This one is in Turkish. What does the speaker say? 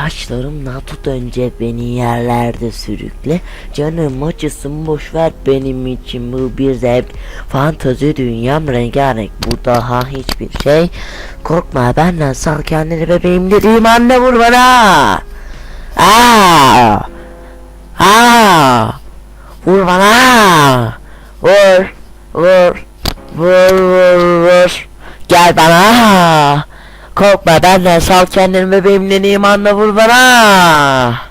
Saçlarımla tut önce beni yerlerde sürükle. Canım acısın boş ver benim için bu bir zevk. Fantazi dünyam rengarenk bu daha hiçbir şey. Korkma benden sal kendini bebeğim dediğim anne vur bana. Aa! Aa! Vur bana. Vur Vur Vur vur vur. Gel bana Korkma benden sal kendini bebeğim dediğim anne vur bana